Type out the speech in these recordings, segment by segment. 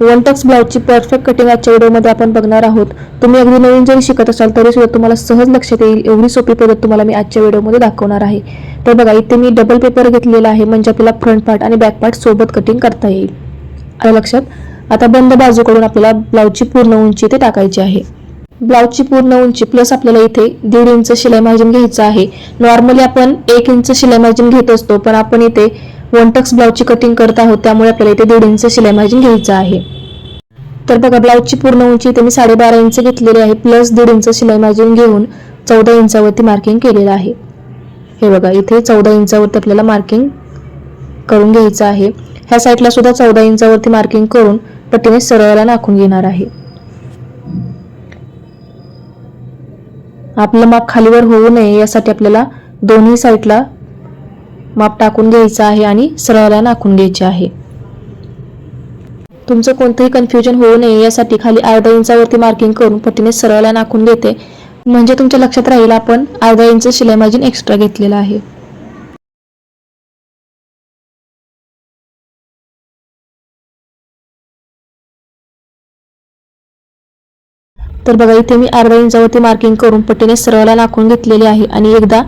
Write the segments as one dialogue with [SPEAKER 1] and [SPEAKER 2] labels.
[SPEAKER 1] One tucks ब्लाऊजची perfect cutting आजच्या व्हिडिओमध्ये आपण बघणार आहोत. तुम्ही अगदी नवीन जरी शिकत असाल तरी सुद्धा तुम्हाला सहज लक्षात येईल एवढी सोपी पद्धत तुम्हाला मी आजच्या व्हिडिओमध्ये दाखवणार आहे. तर बघा इथे मी डबल पेपर घेतलेला आहे म्हणजे आपल्याला फ्रंट पार्ट आणि बॅक पार्ट सोबत कटिंग करता येईल. आलं लक्षात? आता बंद बाजूकडून आपल्याला ब्लाऊजची पूर्ण उंची इथे टाकायची आहे. ब्लाऊजची पूर्ण उंची प्लस आपल्याला इथे दीड इंच शिलाई मार्जिन घ्यायचं आहे. नॉर्मली आपण एक इंच शिलाई मार्जिन घेत असतो पण आपण इथे वन टक्स ब्लाऊजची कटिंग करत आहोत त्यामुळे आपल्याला इथे दीड इंच शिलाई मार्जिन घ्यायचं आहे. तर बघा ब्लाऊजची पूर्ण उंची इथे मी साडेबारा इंच घेतलेली आहे प्लस दीड इंच शिलाई मार्जिन घेऊन चौदा इंचावरती मार्किंग केलेलं आहे. हे बघा इथे चौदा इंचावरती आपल्याला मार्किंग करून घ्यायचं आहे. ह्या साईडला सुद्धा चौदा इंचावरती मार्किंग करून पट्टीने सरळला नाखून घेणार आहे. आपलं माप खालीवर होऊ नये यासाठी आपल्याला दोन्ही साईडला माप टाकून घ्यायचं आहे आणि सरळला नाखून घ्यायचे आहे. तुमचं कोणतंही कन्फ्युजन होऊ नये यासाठी खाली अर्धा इंचावरती मार्किंग करून पट्टीने सरळला नाखून घेते म्हणजे तुमच्या लक्षात राहील आपण अर्धा इंच शिलाई मार्जिन एक्स्ट्रा घेतलेला आहे. तर बघा इथे मी अर्धा इंचावरती मार्किंग करून पट्टीने सरळला नाखून घेतलेली आहे आणि एकदा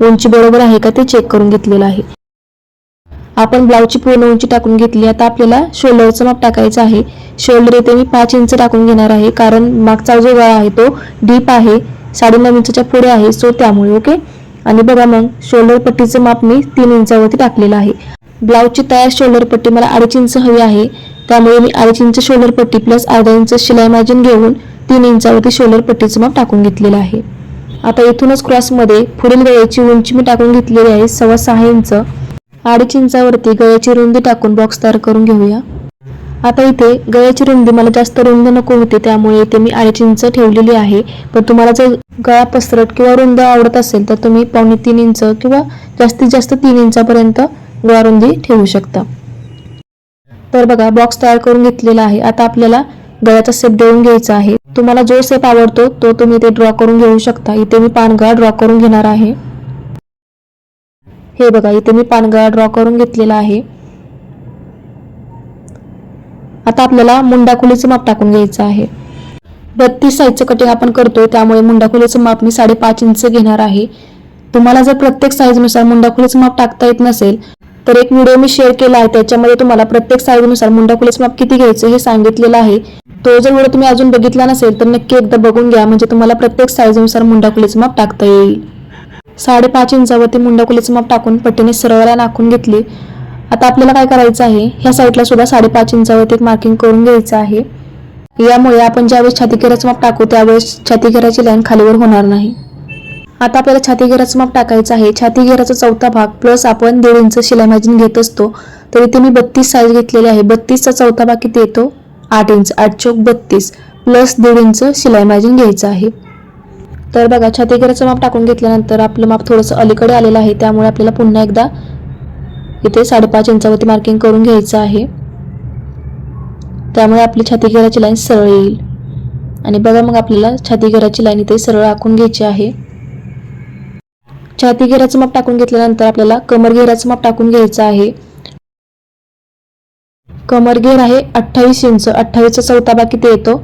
[SPEAKER 1] उंची बरोबर आहे का ते चेक करून घेतलेलं आहे. आपण ब्लाऊजची पूर्ण उंची टाकून घेतली. आता आपल्याला शोल्डरचं माप टाकायचं आहे. शोल्डर येथे मी पाच इंच टाकून घेणार आहे. कारण मागचा जो गळा आहे तो डीप आहे. साडेनऊ इंचच्या पुढे आहे. सो त्यामुळे ओके आणि बघा मग शोल्डर पट्टीचं माप मी तीन इंचावरती टाकलेलं आहे. ब्लाऊजची तयार शोल्डर पट्टी मला अडीच इंच हवी आहे. त्यामुळे मी अडीच इंच शोल्डर पट्टी प्लस अर्धा इंच शिलाई मार्जिन घेऊन तीन इंचावरती शोल्डर पट्टीचं माप टाकून घेतलेलं आहे. आता इथूनच क्रॉसमध्ये पुढील गळ्याची उंची मी टाकून घेतलेली आहे. सव्वा सहा इंच. अडीच इंचावरती गळ्याची रुंदी टाकून बॉक्स तयार करून घेऊया. आता इथे गळ्याची रुंदी मला जास्त रुंद नको होती त्यामुळे इथे मी अडीच इंच ठेवलेली आहे. पण तुम्हाला जर गळा पसरट किंवा रुंद आवडत असेल तर तुम्ही पावणे तीन इंच किंवा जास्तीत जास्त तीन इंचापर्यंत गळा रुंदी ठेवू शकता. तर बघा बॉक्स तयार करून घेतलेला आहे. आता आपल्याला गळ्याचा सेप देऊन घ्यायचा आहे. तुम्हाला जो सेप आवडतो तो तुम्ही इथे ड्रॉ करून घेऊ शकता. इथे मी पानगळा ड्रॉ करून घेणार आहे. हे बघा इथे मी पानगळा ड्रॉ करून घेतलेला आहे. आता आपल्याला मुंडाखोलीचं माप टाकून घ्यायचं आहे. बत्तीस साईजचं कटिंग आपण करतोय त्यामुळे मुंडाखोलीचं माप मी साडेपाच इंच घेणार आहे. तुम्हाला जर प्रत्येक साईजनुसार मुंडाखोलीचं माप टाकता येत नसेल तर एक व्हिडिओ मी शेअर केला आहे. त्याच्यामध्ये तुम्हाला प्रत्येक साईजनुसार मुंडाखोलीचं माप किती घ्यायचं हे सांगितलेलं आहे. तो जर व्हिडिओ तुम्ही अजून बघितला नसेल तर नक्की एकदा बघून घ्या. म्हणजे तुम्हाला प्रत्येक साईजनुसार मुंडाकुलीचं माप टाकता येईल. साडेपाच इंचावरती मुंडाकुलीचं माप टाकून पट्टीने सरळला नाखून घेतली. आता आपल्याला काय करायचं आहे? ह्या साईडला सुद्धा साडेपाच इंचावरती एक मार्किंग करून घ्यायचं आहे. यामुळे आपण ज्यावेळेस छातीघेराचं माप टाकू त्यावेळेस छातीघेराची लाईन खालीवर होणार नाही. आता आपल्याला छातीघेराचं माप टाकायचं आहे. छातीघेराचा चौथा भाग प्लस आपण दीड इंच शिलाई मार्जिन घेत असतो. तर इथे मी बत्तीस साईज घेतलेली आहे. बत्तीसचा चौथा भाग किती येतो आठ इंच आठ चौक बत्तीस प्लस दीड इंच शिलाई मार्जिन घ्यायचं आहे. तर बघा छातीगेराचं माप टाकून घेतल्यानंतर आपलं माप थोडंसं अलीकडे आलेलं आहे. त्यामुळे आपल्याला पुन्हा एकदा इथे साडेपाच इंचावरती मार्किंग करून घ्यायचं आहे. त्यामुळे आपली छातीगेराची लाईन सरळ येईल. आणि बघा मग आपल्याला छातीगेराची लाईन इथे सरळ आखून घ्यायची आहे. छातीगेराचं माप टाकून घेतल्यानंतर आपल्याला कमर घेराचं माप टाकून घ्यायचं आहे. कमरघेर आहे अठ्ठावीस इंच. अठ्ठावीसचा चौथा भाग किती येतो?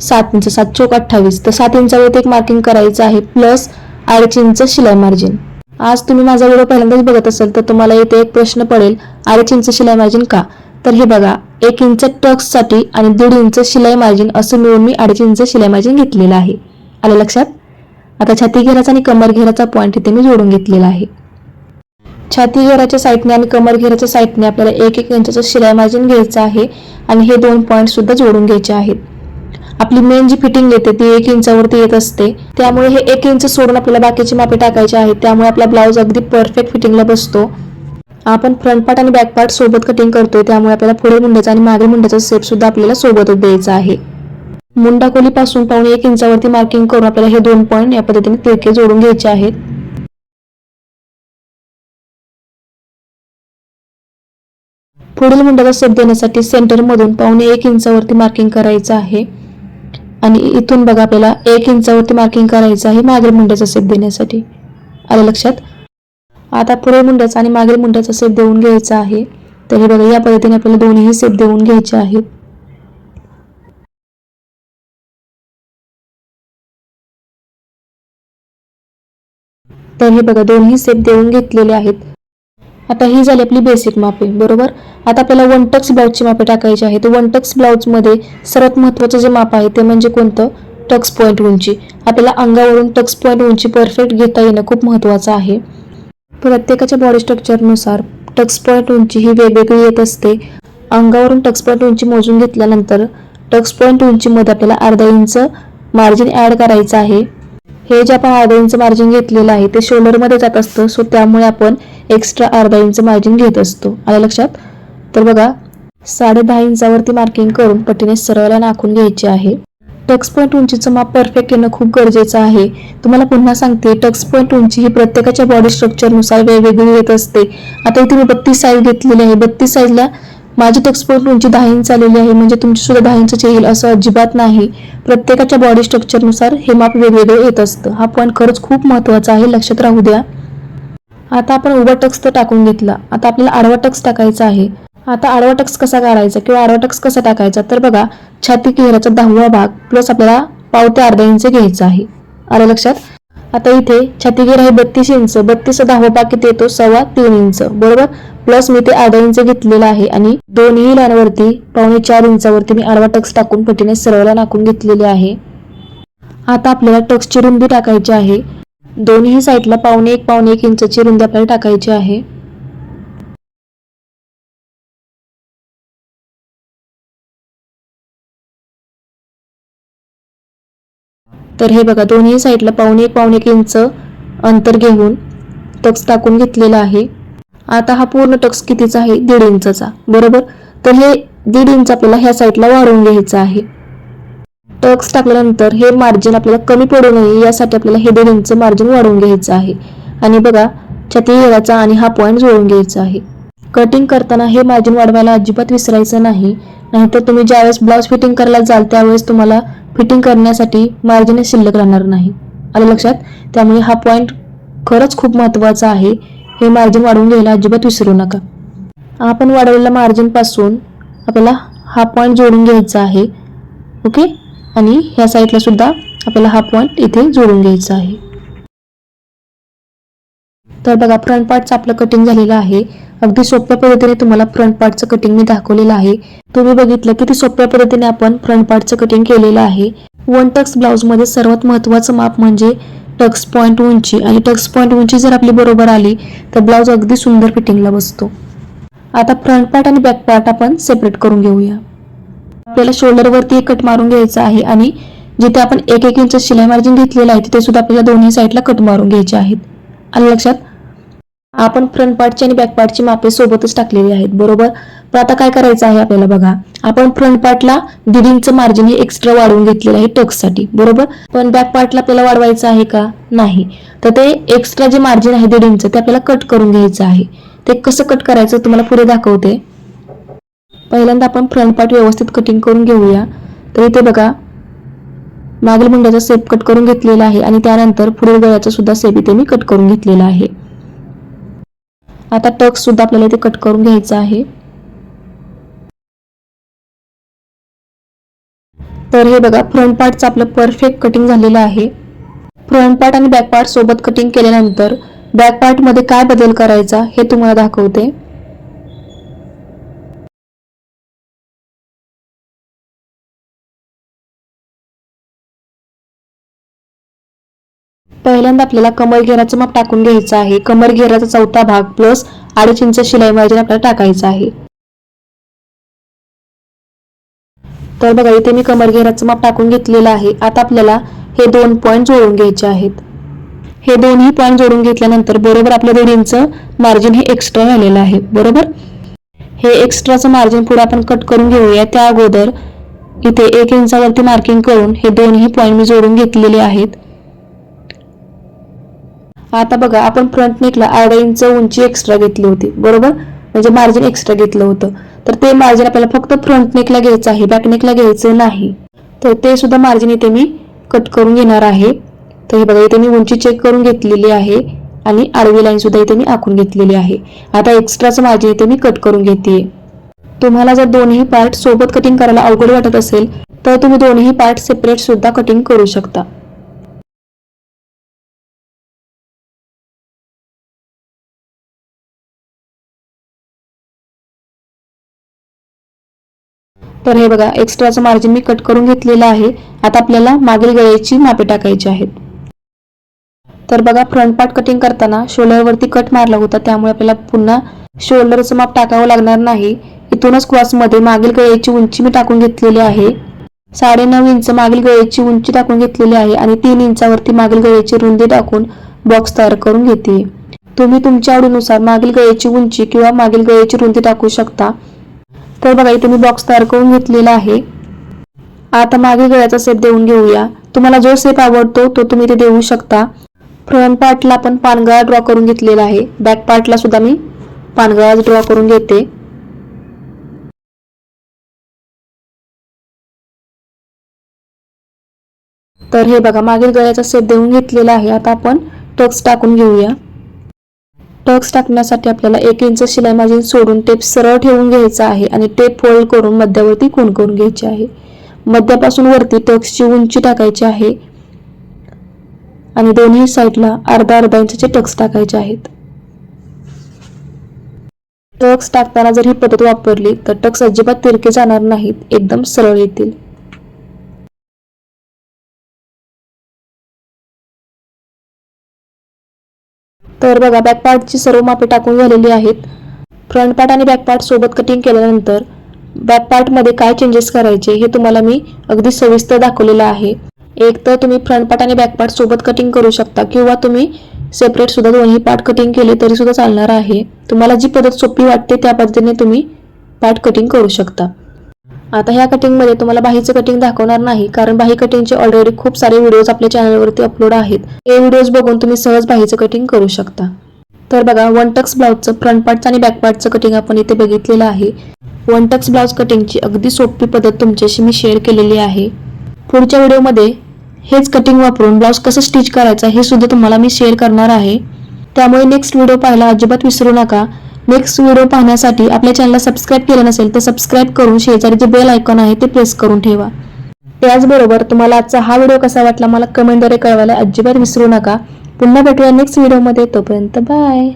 [SPEAKER 1] सात इंच. सात चौक अठ्ठावीस. तर सात इंचावरती एक मार्किंग करायचं आहे प्लस अडीच इंच शिलाई मार्जिन आज तुम्ही माझा व्हिडिओ पहिल्यांदाच बघत असाल तर तुम्हाला इथे एक प्रश्न पडेल अडीच इंच शिलाई मार्जिन का? तर हे बघा एक इंच टक्ससाठी आणि दीड इंच शिलाई मार्जिन असं मिळून मी अडीच इंच शिलाई मार्जिन घेतलेलं आहे. आलं लक्षात? आता छाती घेराचा आणि कमर घेराचा पॉईंट इथे मी जोडून घेतलेला आहे. छाती घेराच्या साईडने आणि कमर घेराच्या साईडने आपल्याला एक एक इंचाचं शिलाई मार्जिन घ्यायचं आहे आणि हे दोन पॉईंट सुद्धा जोडून घ्यायचे आहेत. आपली मेन जी फिटिंग येते ती एक इंचावरती येत असते. त्यामुळे हे एक इंच सोडून आपल्याला बाकीची मापे टाकायची आहेत. त्यामुळे आपला ब्लाऊज अगदी परफेक्ट फिटिंगला बसतो. आपण फ्रंट पार्ट आणि बॅक पार्ट सोबत कटिंग करतोय त्यामुळे आपल्याला पुढे मुंड्याचा आणि मागे मुंड्याचा शेप सुद्धा आपल्याला सोबतच द्यायचा आहे. मुंडा खोलीपासून पावणे एक इंचावरती मार्किंग करून आपल्याला हे दोन पॉईंट या पद्धतीने तिरके जोडून घ्यायचे आहेत. पुढील मुंडाला सेट देण्यासाठी सेंटरमधून पावणे एक इंचावरती मार्किंग करायचं आहे. आणि इथून बघा आपल्याला एक इंचावरती मार्किंग करायचं आहे मागील मुंड्याचा सेट देण्यासाठी. आलं लक्षात? आता पुढे मुंड्याचा आणि मागील मुंड्याचा सेट देऊन घ्यायचा आहे. तर हे बघा या पद्धतीने आपल्याला दोन्हीही सेट देऊन घ्यायचे आहेत तर हे बघा दोन्ही सेप देऊन घेतलेले आहेत. आता ही झाली आपली बेसिक मापे बरोबर? आता आपल्याला वन टक्स ब्लाऊजची मापे टाकायची आहेत. वन टक्स ब्लाऊजमध्ये सर्वात महत्त्वाचं जे माप आहे ते म्हणजे कोणतं? टक्स पॉईंट उंची. आपल्याला अंगावरून टक्स पॉईंट उंची परफेक्ट घेता येणं खूप महत्त्वाचं आहे. प्रत्येकाच्या बॉडी स्ट्रक्चरनुसार टक्स पॉईंट उंची ही वेगवेगळी येत असते. अंगावरून टक्स पॉईंट उंची मोजून घेतल्यानंतर टक्स पॉईंट उंचीमध्ये आपल्याला अर्धा इंच मार्जिन ॲड करायचं आहे. हे जे आपण अर्धा इंच मार्जिन घेतलेलं आहे ते शोल्डरमध्ये जात असतं. सो त्यामुळे आपण एक्स्ट्रा अर्धा इंच मार्जिन घेत असतो. आलं लक्षात? तर बघा साडे दहा इंचावरती मार्किंग करून पट्टीने सरळला नाखून घ्यायची आहे. टक्स पॉईंट उंचीचं माप परफेक्ट येणं खूप गरजेचं आहे. तुम्हाला पुन्हा सांगते टक्स पॉईंट उंची ही प्रत्येकाच्या बॉडी स्ट्रक्चरनुसार वेगवेगळी येत असते. आता इथे मी बत्तीस साईज घेतलेली आहे. बत्तीस साईजला माझी टक्स पॉईंट उंची दहा इंच आलेली आहे. म्हणजे तुमची सुद्धा दहा इंचची येईल असं अजिबात नाही. प्रत्येकाच्या बॉडी स्ट्रक्चरनुसार हे माप वेगवेगळे येत असतं. हा पॉईंट खरंच खूप महत्त्वाचा आहे. लक्षात राहू द्या. आता आपण उभा टक्स तर टाकून घेतला. आता आपल्याला आडवा टक्स टाकायचा आहे. आता आडवा टक्स कसा काढायचा किंवा आडवा टक्स कसा टाकायचा? तर बघा छाती घेराचा दहावा भाग प्लस आपल्याला पावते अर्धा इंच घ्यायचा आहे. आलं लक्षात? आता इथे छाती घेर आहे बत्तीस इंच बत्तीस दहावा भाग किती येतो? सव्वा तीन इंच. बरोबर? प्लस मी ते अर्धा इंच घेतलेला आहे आणि दोन्ही लाईनवरती पावणे चार इंचावरती मी आडवा टक्स टाकून पटीने सरळला नाकून घेतलेले आहे. आता आपल्याला टक्सची रुंदी टाकायची आहे. दोन्ही साईडला पावणे एक पावणे एक इंचची रुंदी आपल्याला टाकायची आहे. तर हे बघा दोन्ही साईडला पावणे एक पावणे एक इंच अंतर घेऊन टक्स टाकून घेतलेला आहे. आता हा पूर्ण टक्स कितीचा आहे? दीड इंचचा. बरोबर? तर हे दीड इंच आपल्याला ह्या साईडला वाढवून घ्यायचं आहे. टक्स टाकल्यानंतर हे मार्जिन आपल्याला कमी पडू नये यासाठी आपल्याला हे दीड इंच मार्जिन वाढवून घ्यायचं आहे. आणि बघा छाती येण्याचा आणि हा पॉईंट जोडून घ्यायचा आहे. कटिंग करताना हे मार्जिन वाढवायला अजिबात विसरायचं नाही. नाहीतर तुम्ही ज्यावेळेस ब्लाऊज फिटिंग करायला जाल त्यावेळेस तुम्हाला फिटिंग करण्यासाठी मार्जिन शिल्लक राहणार नाही. आलं लक्षात? त्यामुळे हा पॉईंट खरंच खूप महत्त्वाचा आहे. हे मार्जिन वाढवून घ्यायला अजिबात विसरू नका. आपण वाढवलेल्या मार्जिनपासून आपल्याला हा पॉईंट जोडून घ्यायचा आहे. ओके? आणि ह्या साईडला सुद्धा आपल्याला हा पॉईंट इथे जोडून घ्यायचा आहे. तर बघा फ्रंट पार्टचं आपलं कटिंग झालेलं आहे. अगदी सोप्या पद्धतीने तुम्हाला फ्रंट पार्टचं कटिंग मी दाखवलेलं आहे. तुम्ही बघितलं किती सोप्या पद्धतीने आपण फ्रंट पार्टचं कटिंग केलेलं आहे. वन टक्स ब्लाऊजमध्ये सर्वात महत्त्वाचं माप म्हणजे टक्स पॉईंट उंची. आणि टक्स पॉईंट उंची जर आपली बरोबर आली तर ब्लाऊज अगदी सुंदर फिटिंगला बसतो. आता फ्रंट पार्ट आणि बॅक पार्ट आपण सेपरेट करून घेऊया. आपल्याला शोल्डरवरती एक कट मारून घ्यायचा आहे आणि जिथे आपण एक एक इंच शिलाई मार्जिन घेतलेलं आहे तिथे सुद्धा आपल्याला दोन्ही साईडला कट मारून घ्यायचे आहेत. आलं लक्षात आपण फ्रंट पार्टची आणि बॅक पार्टची मापे सोबतच टाकलेली आहेत बरोबर? पण आता काय करायचं आहे आपल्याला बघा. आपण फ्रंट पार्टला दीड इंच मार्जिन हे एक्स्ट्रा वाढवून घेतलेलं आहे टक्ससाठी बरोबर? पण बॅक पार्टला आपल्याला वाढवायचं आहे का? नाही. तर ते एक्स्ट्रा जे मार्जिन आहे दीड इंच ते आपल्याला कट करून घ्यायचं आहे. ते कसं कट करायचं? तुम्हाला पुढे दाखवते. पहिल्यांदा आपण फ्रंट पार्ट व्यवस्थित कटिंग करून घेऊया. तर इथे बघा मागील मुंड्याचा सेप कट करून घेतलेला आहे आणि त्यानंतर पुढील गळ्याचा सुद्धा सेप इथे मी कट करून घेतलेला आहे. आता टक्स सुद्धा आपल्याला इथे कट करून घ्यायचा आहे. तर हे बघा फ्रंट पार्टचं आपलं परफेक्ट कटिंग झालेलं आहे. फ्रंट पार्ट आणि बॅक पार्ट सोबत कटिंग केल्यानंतर बॅक पार्टमध्ये काय बदल करायचा हे तुम्हाला दाखवते. पहिल्यांदा आपल्याला कमर घेराचं माप टाकून घ्यायचं आहे. कमर घेराचा चौथा भाग प्लस अडीच इंच शिलाई मार्जिन आपल्याला टाकायचं आहे. तर बघा इथे मी कमर घेराचं माप टाकून घेतलेलं आहे. आता आपल्याला हे दोन पॉईंट जोडून घ्यायचे आहेत. हे दोन्ही पॉईंट जोडून घेतल्यानंतर बरोबर आपलं दीड इंच मार्जिन हे एक्स्ट्रा झालेलं आहे. बरोबर? हे एक्स्ट्राचं मार्जिन पुढे आपण कट करून घेऊया. त्या अगोदर इथे एक इंचावरती मार्किंग करून हे दोन्ही पॉईंट मी जोडून घेतलेले आहेत. आता बघा आपण फ्रंट नेकला अर्धा इंच उंची एक्स्ट्रा घेतली होती बरोबर? म्हणजे मार्जिन एक्स्ट्रा घेतलं होतं. तर ते मार्जिन आपल्याला फक्त फ्रंट नेकला घ्यायचं आहे बॅक नेकला घ्यायचं नाही. तर ते सुद्धा मार्जिन इथे मी कट करून घेणार आहे. तर हे बघा इथे मी उंची चेक करून घेतलेली आहे आणि आडवी लाईन सुद्धा इथे मी आखून घेतलेली आहे. आता एक्स्ट्राचं मार्जिन इथे मी कट करून घेते तुम्हाला जर दोन्ही पार्ट सोबत कटिंग करायला अवघड वाटत असेल तर तुम्ही दोन्ही पार्ट सेपरेट सुद्धा कटिंग करू शकता. तर हे बघा एक्स्ट्राचं मार्जिन मी कट करून घेतलेलं आहे. आता आपल्याला मागील गळ्याची मापे टाकायची आहेत. तर बघा फ्रंट पार्ट कटिंग करताना शोल्डरवरती कट मारला होता त्यामुळे आपल्याला पुन्हा शोल्डरचं माप टाकावं लागणार नाही. इथूनच क्रॉसमध्ये मागील गळ्याची उंची मी टाकून घेतलेली आहे. साडेनऊ इंच मागील गळ्याची उंची टाकून घेतलेली आहे आणि तीन इंचावरती मागील गळ्याची रुंदी टाकून बॉक्स तयार करून घेते. तुम्ही तुमच्या आवडीनुसार मागील गळ्याची उंची किंवा मागील गळ्याची रुंदी टाकू शकता. तर बघा इथे मी बॉक्स तयार करून घेतलेला आहे. आता मागील गळ्याचा सेप देऊन घेऊया. तुम्हाला जो सेप आवडतो तो तुम्ही इथे देऊ शकता. फ्रंट पार्टला आपण पानगळा ड्रॉ करून घेतलेला आहे. बॅक पार्टला सुद्धा मी पानगळा ड्रॉ करून घेते. तर हे बघा मागील गळ्याचा सेप देऊन घेतलेला आहे. आता आपण टक्स टाकून घेऊया. टक्स टाकण्यासाठी आपल्याला एक इंच शिलाई मार्जिन सोडून टेप सरळ ठेवून घ्यायचा आहे आणि टेप फोल्ड करून मध्यावरती खूण करून घ्यायची आहे. मध्यापासून वरती टक्सची उंची टाकायची आहे आणि दोन्ही साईडला अर्धा अर्धा इंचाचे टक्स टाकायचे आहेत. टक्स टाकताना जर ही पद्धत वापरली तर टक्स अजिबात तिरके जाणार नाहीत. एकदम सरळ येतील. तर बघा बॅकपार्टची सर्व मापे टाकून झालेली आहेत. फ्रंट पार्ट आणि बॅक पार्ट सोबत कटिंग केल्यानंतर बॅक पार्टमध्ये काय चेंजेस करायचे हे तुम्हाला मी अगदी सविस्तर दाखवलेलं आहे. एक तर तुम्ही फ्रंट पार्ट आणि बॅक पार्ट सोबत कटिंग करू शकता किंवा तुम्ही सेपरेट सुद्धा दोन्ही पार्ट कटिंग केले तरी सुद्धा चालणार आहे. तुम्हाला जी पद्धत सोपी वाटते त्या पद्धतीने तुम्ही पार्ट कटिंग करू शकता. आता ह्या कटिंगमध्ये तुम्हाला बाहीचं कटिंग दाखवणार नाही कारण बाही कटिंगचे ऑलरेडी खूप सारे व्हिडिओज आपल्या चॅनलवरती अपलोड आहेत. हे व्हिडिओज बघून तुम्ही सहज बाहीचं कटिंग करू शकता. तर बघा वन टक्स ब्लाऊजचं फ्रंट पार्टचं आणि बॅक पार्टचं कटिंग आपण इथे बघितलेलं आहे. वन टक्स ब्लाऊज कटिंगची अगदी सोपी पद्धत तुमच्याशी मी शेअर केलेली आहे. पुढच्या व्हिडिओमध्ये हेच कटिंग वापरून ब्लाउज कसं स्टिच करायचं हे सुद्धा तुम्हाला मी शेअर करणार आहे. त्यामुळे नेक्स्ट व्हिडिओ पाहायला अजिबात विसरू नका. नेक्स्ट व्हिडिओ पाहण्यासाठी आपल्या चॅनलला सबस्क्राईब केलं नसेल तर सबस्क्राईब करून शेजारी जे बेल आयकॉन आहे ते प्रेस करून ठेवा. त्याचबरोबर तुम्हाला आजचा हा व्हिडिओ कसा वाटला मला कमेंटद्वारे कळवायला अजिबात विसरू नका. पुन्हा भेटूया नेक्स्ट व्हिडिओमध्ये तोपर्यंत बाय